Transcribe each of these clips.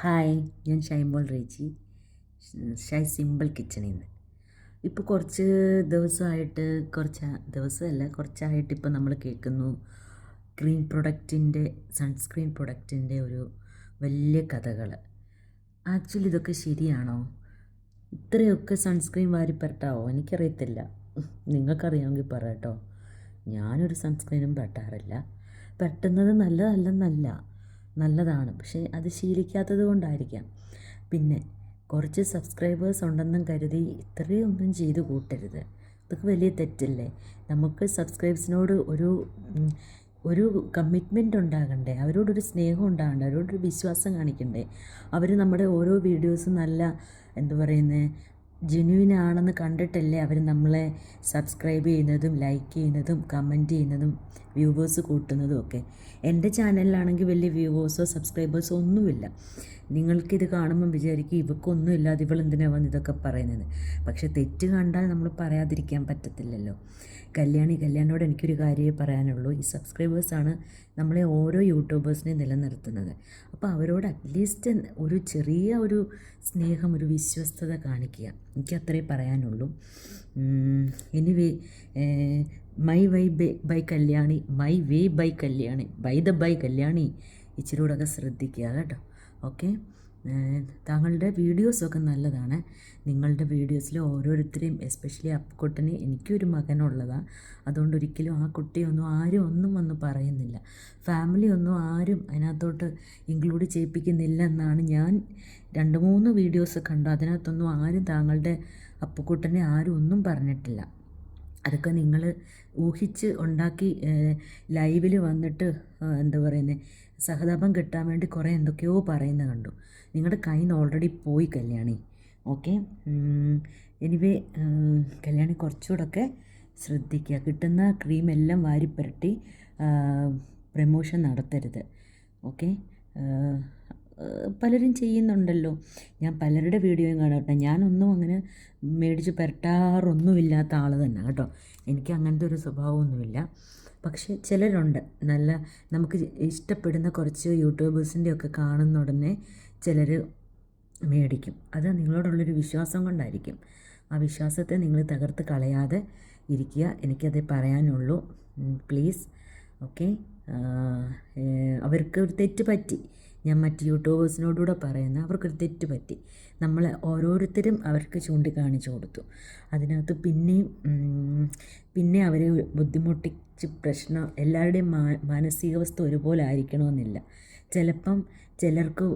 Hi ഞാൻ Shymol റേച്ചി. Shy simple കിച്ചണിൽ നിന്ന് ഇപ്പോൾ കുറച്ച് ദിവസമായിട്ട് കുറച്ച് ദിവസമല്ല കുറച്ചായിട്ട് ഇപ്പോൾ നമ്മൾ കേൾക്കുന്നു. ക്രീം പ്രൊഡക്റ്റിന്റെ സൺസ്ക്രീൻ പ്രൊഡക്റ്റിന്റെ ഒരു വലിയ കഥകൾ ആക്ച്വലി ഇതൊക്കെ ശരിയാണോ? ഇത്രയൊക്കെ സൺസ്ക്രീൻ വാരി പരട്ടാവോ എനിക്കറിയത്തില്ല. നിങ്ങൾക്കറിയാമെങ്കിൽ പറ കേട്ടോ. ഞാനൊരു സൺസ്ക്രീനും പെട്ടാറില്ല പെട്ടെന്നത് നല്ലതല്ലെന്നല്ല. നല്ലതാണ്. പക്ഷേ അത് ശീലിക്കാത്തത് കൊണ്ടായിരിക്കാം. പിന്നെ കുറച്ച് സബ്സ്ക്രൈബേഴ്സ് ഉണ്ടെന്നും കരുതി ഇത്രയൊന്നും ചെയ്ത് കൂട്ടരുത്. ഇതൊക്കെ വലിയ തെറ്റല്ലേ? നമുക്ക് സബ്സ്ക്രൈബേഴ്സിനോട് ഒരു ഒരു കമ്മിറ്റ്മെന്റ് ഉണ്ടാകണ്ടേ? അവരോടൊരു സ്നേഹം ഉണ്ടാകണ്ടേ? അവരോടൊരു വിശ്വാസം കാണിക്കണ്ടേ? അവർ നമ്മുടെ ഓരോ വീഡിയോസും നല്ല എന്താ പറയുന്നത് ജെന്യൂൻ ആണെന്ന് കണ്ടിട്ടല്ലേ അവർ നമ്മളെ സബ്സ്ക്രൈബ് ചെയ്യുന്നതും ലൈക്ക് ചെയ്യുന്നതും കമന്റ് ചെയ്യുന്നതും വ്യൂവേഴ്സ് കൂട്ടുന്നതും ഒക്കെ. എന്റെ ചാനലിലാണെങ്കിൽ വലിയ വ്യൂവേഴ്സോ സബ്സ്ക്രൈബേഴ്സോ ഒന്നുമില്ല. നിങ്ങൾക്കിത് കാണുമ്പം വിചാരിക്കും ഇവക്കൊന്നും ഇല്ലാതെ ഇവൾ എന്തിനാ വന്ന് ഇതൊക്കെ പറയുന്നത്. പക്ഷെ തെറ്റ് കണ്ടാൽ നമ്മൾ പറയാതിരിക്കാൻ പറ്റത്തില്ലല്ലോ. കല്യാണി കല്യാണിയോട് എനിക്കൊരു കാര്യമേ പറയാനുള്ളൂ. ഈ സബ്സ്ക്രൈബേഴ്സാണ് നമ്മളെ ഓരോ യൂട്യൂബേഴ്സിനെയും നിലനിർത്തുന്നത്. അപ്പോൾ അവരോട് അറ്റ്ലീസ്റ്റ് ഒരു ചെറിയ ഒരു സ്നേഹം ഒരു വിശ്വസ്തത കാണിക്കുക. എനിക്ക് അത്രേ പറയാനുള്ളൂ anyway my way by Kalyani my way by Kalyani by the by Kalyani ഇച്ചിരി കൂടെ ശ്രദ്ധിക്കുക കേട്ടോ. ഓക്കെ? താങ്കളുടെ വീഡിയോസൊക്കെ നല്ലതാണ്. നിങ്ങളുടെ വീഡിയോസിൽ ഓരോരുത്തരെയും എസ്പെഷ്യലി അപ്പക്കുട്ടന് എനിക്കൊരു മകനുള്ളതാണ് അതുകൊണ്ട് ഒരിക്കലും ആ കുട്ടിയൊന്നും ആരും ഒന്നും വന്ന് പറയുന്നില്ല. ഫാമിലി ഒന്നും ആരും അതിനകത്തോട്ട് ഇൻക്ലൂഡ് ചെയ്യിപ്പിക്കുന്നില്ല എന്നാണ് ഞാൻ രണ്ട് മൂന്ന് വീഡിയോസ് കണ്ടു. അതിനകത്തൊന്നും ആരും താങ്കളുടെ അപ്പക്കുട്ടനെ ആരും ഒന്നും പറഞ്ഞിട്ടില്ല. അതൊക്കെ നിങ്ങൾ ഊഹിച്ച് ഉണ്ടാക്കി ലൈവിൽ വന്നിട്ട് എന്താ പറയുന്നത് സഹതാപം കിട്ടാൻ വേണ്ടി കുറേ എന്തൊക്കെയോ പറയുന്നത് കണ്ടു. നിങ്ങളുടെ കയ്യിൽ നിന്ന് ഓൾറെഡി പോയി കല്യാണി. ഓക്കെ എനിവേ കല്യാണി കുറച്ചുകൂടെയൊക്കെ ശ്രദ്ധിക്കുക. കിട്ടുന്ന ക്രീം എല്ലാം വാരിപ്പുരട്ടി പ്രമോഷൻ നടത്തരുത്. ഓക്കെ പലരും ചെയ്യുന്നുണ്ടല്ലോ. ഞാൻ പലരുടെ വീഡിയോയും കാണാട്ടെ ഞാനൊന്നും അങ്ങനെ മേടിച്ച് പുരട്ടാറൊന്നുമില്ലാത്ത ആൾ തന്നെ കേട്ടോ. എനിക്ക് അങ്ങനത്തെ ഒരു സ്വഭാവമൊന്നുമില്ല. പക്ഷേ ചിലരുണ്ട്. നല്ല നമുക്ക് ഇഷ്ടപ്പെടുന്ന കുറച്ച് യൂട്യൂബേഴ്സിന്റെ ഒക്കെ കാണുന്ന ഉടനെ ചിലർ മേടിക്കും. അത് നിങ്ങളോടുള്ളൊരു വിശ്വാസം കൊണ്ടായിരിക്കും. ആ വിശ്വാസത്തെ നിങ്ങൾ തകർത്ത് കളയാതെ ഇരിക്കുക. എനിക്കത് പറയാനുള്ളൂ. പ്ലീസ്. ഓക്കെ. അവർക്ക് ഒരു തെറ്റ് പറ്റി. ഞാൻ മറ്റ് യൂട്യൂബേഴ്സിനോടുകൂടെ പറയുന്ന അവർക്കൊരു തെറ്റ് പറ്റി. നമ്മൾ ഓരോരുത്തരും അവർക്ക് ചൂണ്ടിക്കാണിച്ചു കൊടുത്തു. അതിനകത്ത് പിന്നെയും പിന്നെ അവരെ ബുദ്ധിമുട്ടിച്ച് പ്രശ്നം എല്ലാവരുടെയും മാനസികാവസ്ഥ ഒരുപോലെ ആയിരിക്കണമെന്നില്ല. ചിലപ്പം ചിലർക്ക്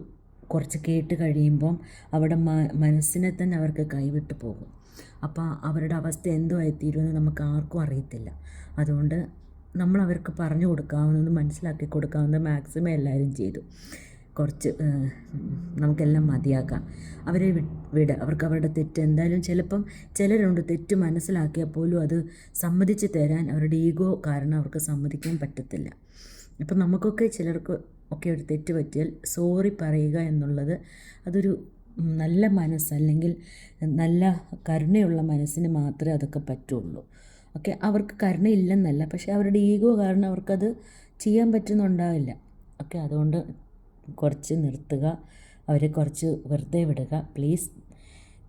കുറച്ച് കേട്ട് കഴിയുമ്പം അവിടെ മനസ്സിനെ തന്നെ അവർക്ക് കൈവിട്ടു പോകും. അപ്പോൾ അവരുടെ അവസ്ഥ എന്തോ ആയിത്തീരുമെന്ന് നമുക്ക് ആർക്കും അറിയത്തില്ല. അതുകൊണ്ട് നമ്മൾ അവർക്ക് പറഞ്ഞു കൊടുക്കാവുന്നത് മനസ്സിലാക്കി കൊടുക്കാവുന്നത് മാക്സിമം എല്ലാവരും ചെയ്തു. കുറച്ച് നമുക്കെല്ലാം മതിയാക്കാം. അവരെ വിട. അവർക്ക് അവരുടെ തെറ്റ് എന്തായാലും ചിലപ്പം ചിലരുണ്ട് തെറ്റ് മനസ്സിലാക്കിയാൽ പോലും അത് സമ്മതിച്ച് തരാൻ അവരുടെ ഈഗോ കാരണം അവർക്ക് സമ്മതിക്കാൻ പറ്റത്തില്ല. അപ്പം നമുക്കൊക്കെ ചിലർക്ക് ഒക്കെ ഒരു തെറ്റ് പറ്റിയാൽ സോറി പറയുക എന്നുള്ളത് അതൊരു നല്ല മനസ്സ് അല്ലെങ്കിൽ നല്ല കരുണയുള്ള മനസ്സിന് മാത്രമേ അതൊക്കെ പറ്റുള്ളൂ. ഓക്കെ അവർക്ക് കരുണയില്ലെന്നല്ല പക്ഷേ അവരുടെ ഈഗോ കാരണം അവർക്കത് ചെയ്യാൻ പറ്റുന്നുണ്ടാവില്ല. ഓക്കെ അതുകൊണ്ട് കുറച്ച് നിർത്തുക. അവരെ കുറച്ച് വെറുതെ വിടുക. പ്ലീസ്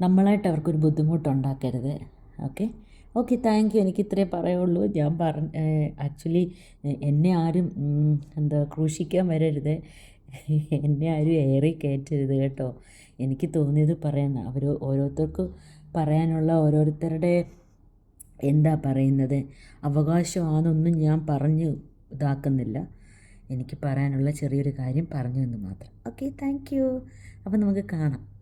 നമ്മളായിട്ട് അവർക്കൊരു ബുദ്ധിമുട്ടുണ്ടാക്കരുത്. ഓക്കെ ഓക്കെ താങ്ക് യു എനിക്ക് ഇത്രേ പറയുള്ളൂ. ഞാൻ പറഞ്ഞ ആക്ച്വലി എന്നെ ആരും എന്താ ക്രൂശിക്കാൻ വരരുത്. എന്നെ ആരും ഏറി കയറ്റരുത് കേട്ടോ. എനിക്ക് തോന്നിയത് പറയാൻ അവർ ഓരോരുത്തർക്കും പറയാനുള്ള ഓരോരുത്തരുടെ എന്താ പറയുന്നത്? അവകാശമാണെന്നൊന്നും ഞാൻ പറഞ്ഞ് ഇതാക്കുന്നില്ല. എനിക്ക് പറയാനുള്ള ചെറിയൊരു കാര്യം പറഞ്ഞു എന്ന് മാത്രം. ഓക്കെ താങ്ക് യു അപ്പോൾ നമുക്ക് കാണാം.